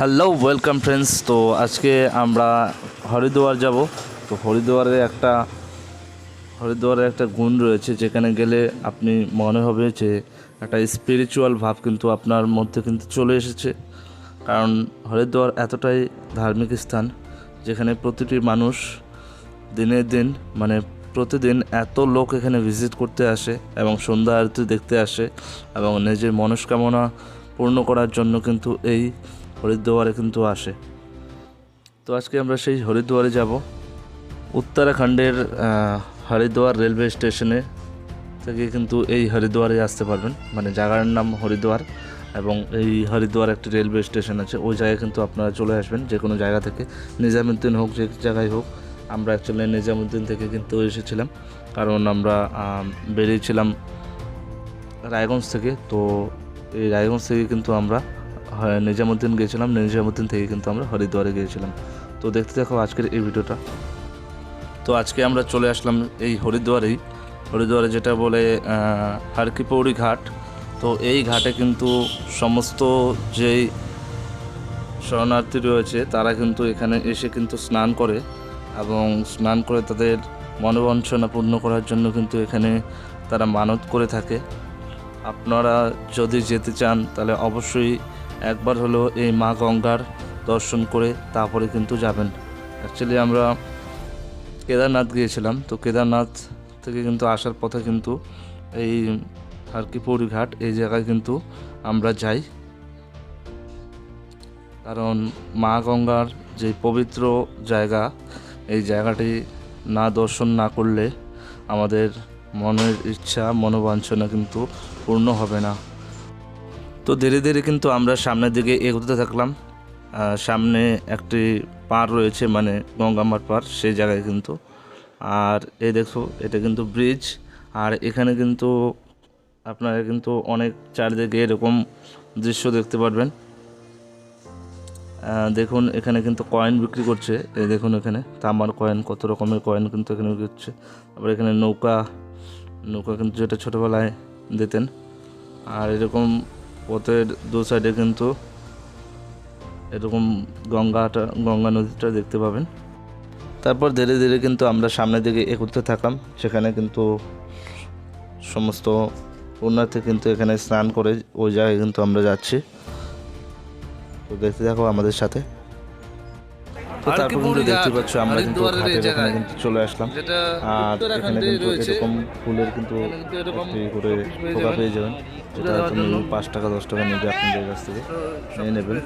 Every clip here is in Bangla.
হ্যালো ওয়েলকাম ফ্রেন্ডস তো আজকে আমরা হরিদ্বার যাব। তো হরিদ্বারে একটা হরিদ্বারে একটা গুণ রয়েছে, যেখানে গেলে আপনি মনে হবে যে একটা স্পিরিচুয়াল ভাব কিন্তু আপনার মধ্যে কিন্তু চলে এসেছে। কারণ হরিদ্বার এতটাই ধার্মিক স্থান, যেখানে প্রতিটি মানুষ দিনের দিন মানে প্রতিদিন এত লোক এখানে ভিজিট করতে আসে এবং সন্ধ্যা আরতি দেখতে আসে এবং নিজের মনস্কামনা পূর্ণ করার জন্য কিন্তু এই হরিদ্বারে কিন্তু আসে। তো আজকে আমরা সেই হরিদ্বারে যাব। উত্তরাখণ্ডের হরিদ্বার রেলওয়ে স্টেশনে থেকে কিন্তু এই হরিদ্বারে আসতে পারবেন। মানে জায়গার নাম হরিদ্বার এবং এই হরিদ্বার একটি রেলওয়ে স্টেশন আছে। ওই জায়গায় কিন্তু আপনারা চলে আসবেন যে কোনো জায়গা থেকে। নিজামুদ্দিন হোক, যে জায়গায় হোক। আমরা অ্যাকচুয়ালি নিজামুদ্দিন থেকে কিন্তু এসেছিলাম। কারণ আমরা বেরিয়েছিলাম রায়গঞ্জ থেকে। তো এই রায়গঞ্জ থেকে কিন্তু আমরা নিজামুদ্দিন গিয়েছিলাম, নিজামুদ্দিন থেকে কিন্তু আমরা হরিদ্বারে গিয়েছিলাম। তো দেখতে দেখো আজকের এই ভিডিওটা। তো আজকে আমরা চলে আসলাম এই হরিদ্বারেই। হরিদ্বারে যেটা বলে হারকিপৌড়ি ঘাট। তো এই ঘাটে কিন্তু সমস্ত যেই শরণার্থী রয়েছে, তারা কিন্তু এখানে এসে কিন্তু স্নান করে এবং স্নান করে তাদের মনোবাঞ্ছনা পূর্ণ করার জন্য কিন্তু এখানে তারা মানত করে থাকে। আপনারা যদি যেতে চান, তাহলে অবশ্যই একবার হলো এই মা গঙ্গার দর্শন করে তারপরে কিন্তু যাবেন। অ্যাকচুয়ালি আমরা কেদারনাথ গিয়েছিলাম, তো কেদারনাথ থেকে কিন্তু আসার পথে কিন্তু এই হারকিপৌরি ঘাট এই জায়গায় কিন্তু আমরা যাই। কারণ মা গঙ্গার যে পবিত্র জায়গা, এই জায়গাটি না দর্শন না করলে আমাদের মনের ইচ্ছা, মনোবাঞ্ছনা কিন্তু পূর্ণ হবে না। তো ধীরে ধীরে কিন্তু আমরা সামনের দিকে এগোতে থাকলাম। সামনে একটি পার রয়েছে মানে গঙ্গামার পার সেই জায়গায় কিন্তু। আর এই দেখো, এটা কিন্তু ব্রিজ আর এখানে কিন্তু আপনারা কিন্তু অনেক চারিদিকে এরকম দৃশ্য দেখতে পারবেন। দেখুন, এখানে কিন্তু কয়েন বিক্রি করছে। এই দেখুন এখানে, তামার কয়েন কত রকমের কয়েন কিন্তু এখানে বিক্রি হচ্ছে। আবার এখানে নৌকা নৌকা কিন্তু যেটা ছোটোবেলায় দিতেন। আর এরকম পথের দু সাইডে কিন্তু এরকম গঙ্গাটা, গঙ্গা নদীটা দেখতে পাবেন। তারপর ধীরে ধীরে কিন্তু আমরা সামনের দিকে এগোতে থাকলাম সেখানে কিন্তু সমস্ত উন্নতি কিন্তু এখানে স্নান করে ওই জায়গায় কিন্তু আমরা যাচ্ছি। তো দেখতে থাকো আমাদের সাথে। তো তারপর কিন্তু দেখতে পাচ্ছ আমরা কিন্তু ঘাটের এখানে কিন্তু চলে আসলাম। আর এখানে কিন্তু এরকম ফুলের কিন্তু একটি করে পেয়ে ঠোকা যাবেন। পেয়ে যাবেন। যেটা তুমি পাঁচ টাকা দশ টাকা নেবে আপনাদের কাছ থেকে। নিয়ে নেবেন।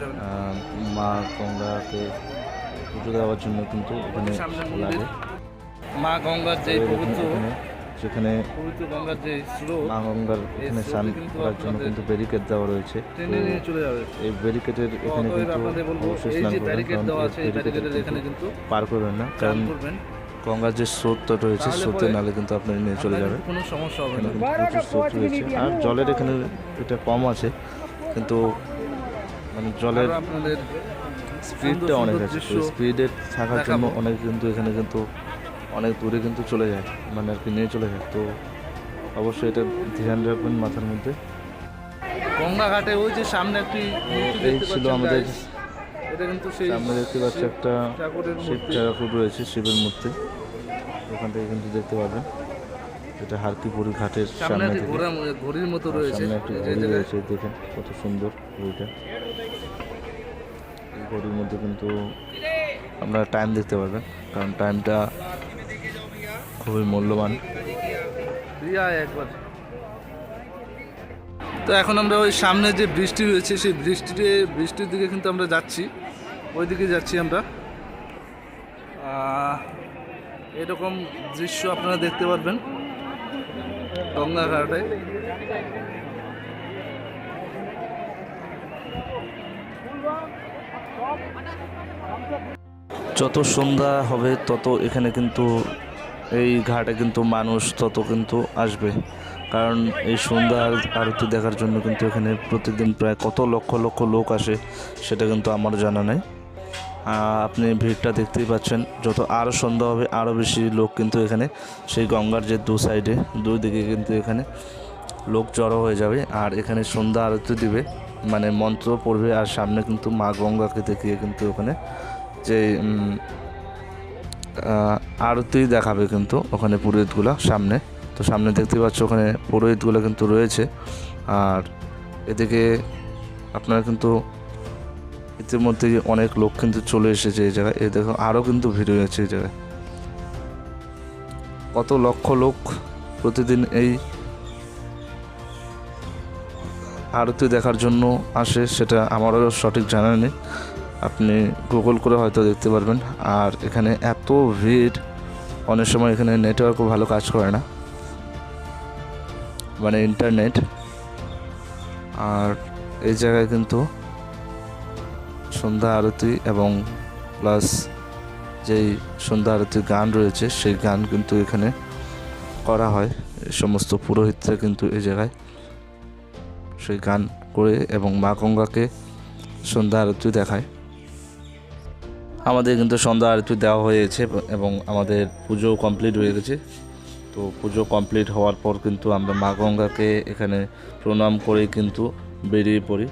মা গঙ্গাকে পুজো দেওয়ার জন্য কিন্তু এখানে লাগে মা গঙ্গার যে পবিত্র যেখানে গঙ্গার এখানে স্নান কিন্তু করার জন্য কিন্তু ব্যারিকেড দেওয়া রয়েছে। ট্রেনে নিয়ে চলে যাবে এই ব্যারিকেডের এখানে কিন্তু অবশ্যই স্নান করবেন পার করবেন না। কারণ গঙ্গার যে স্রোতটা রয়েছে স্রোতের নালে কিন্তু আপনি নিয়ে চলে যাবে কোনো সমস্যা হবে না। কিন্তু প্রচুর স্রোত রয়েছে। আর জলের এখানে এটা কম আছে কিন্তু মানে জলের আপনাদের স্পিডটা অনেক আছে। স্পিডে থাকার জন্য অনেক কিন্তু এখানে কিন্তু অনেক দূরে কিন্তু চলে যায় মানে আর কি নিয়ে চলে যায়। তো অবশ্যই এটা ধ্যান রাখবেন মাথার মধ্যে। গঙ্গা ঘাটে ওই যে সামনে একটি এই ছিল আমাদের guys। এটা কিন্তু সেই সামনে দেখতে পাচ্ছি একটা শিব ঠাকুর রয়েছে শিবের মূর্তি। ওখান থেকে কিন্তু দেখতে পাবেন এটা হারকিপুরি ঘাটের সামনে ঘড়ির মতো রয়েছে। সামনে একটি ঘড়ি রয়েছে দেখেন কত সুন্দর ঘড়িটা। ঘড়ির মধ্যে কিন্তু আপনারা টাইম দেখতে পারবেন কারণ টাইমটা খুবই মূল্যবান। তো এখন আমরা ওই সামনে যে বৃষ্টি রয়েছে সেই বৃষ্টিতে বৃষ্টির দিকে কিন্তু আমরা যাচ্ছি। ওই দিকে যাচ্ছি আমরা। এরকম দৃশ্য আপনারা দেখতে পারবেন গঙ্গা ঘাটে যত সন্ধ্যা হবে তত এখানে কিন্তু এই ঘাটে কিন্তু মানুষ তত কিন্তু আসবে। কারণ এই সন্ধ্যা আর- আরতি দেখার জন্য কিন্তু এখানে প্রতিদিন প্রায় কত লক্ষ লক্ষ লোক আসে, সেটা কিন্তু আমার জানা নেই। আপনি ভিড়টা দেখতেই পাচ্ছেন, যত আরও সন্ধ্যা হবে আরও বেশি লোক কিন্তু এখানে। সেই গঙ্গার যে দু সাইডে দুই দিকে কিন্তু এখানে লোক জড়ো হয়ে যাবে, আর এখানে সন্ধ্যা আরতি দিবে। মানে মন্ত্র পড়বে, আর সামনে কিন্তু মা গঙ্গাকে দেখিয়ে কিন্তু ওখানে যে আরতি দেখাবে কিন্তু ওখানে পুরোহিতগুলো সামনে। তো সামনে দেখতে পাচ্ছ ওখানে পুরোহিতগুলো কিন্তু রয়েছে। আর এদিকে আপনারা কিন্তু ইতিমধ্যে অনেক লোক কিন্তু চলে এসেছে এই জায়গায়। এ দেখো আরও কিন্তু ভিড় হয়েছে এই জায়গায়। কত লক্ষ লোক প্রতিদিন এই আরতি দেখার জন্য আসে, সেটা আমারও সঠিক জানা নেই। আপনি গুগল করে হয়তো দেখতে পারবেন। আর এখানে এত ভিড়, অনেক সময় এখানে নেটওয়ার্কও ভালো কাজ করে না। মানে ইন্টারনেট আর এই জায়গায় কিন্তু সন্ধ্যা আরতি এবং প্লাস যেই সন্ধ্যা আরতির গান রয়েছে, সেই গান কিন্তু এখানে করা হয়। সমস্ত পুরোহিতরা কিন্তু এই জায়গায় সেই গান করে এবং মা গঙ্গাকে সন্ধ্যা আরতি দেখায়। আমাদের কিন্তু সন্ধ্যা আরতি দেওয়া হয়েছে এবং আমাদের পুজো কমপ্লিট হয়ে গেছে। তো পুজো কমপ্লিট হওয়ার পর কিন্তু আমরা মা গঙ্গাকে এখানে প্রণাম করে কিন্তু বেরিয়ে পড়ি।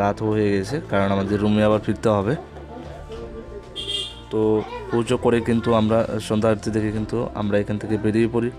রাত হয়ে গেছে, কারণ আমাদের রুমে আবার ফিরতে হবে। তো পুজো করে কিন্তু আমরা সন্ধ্যা আরতি দেখে কিন্তু আমরা এখান থেকে বেরিয়ে পড়ি।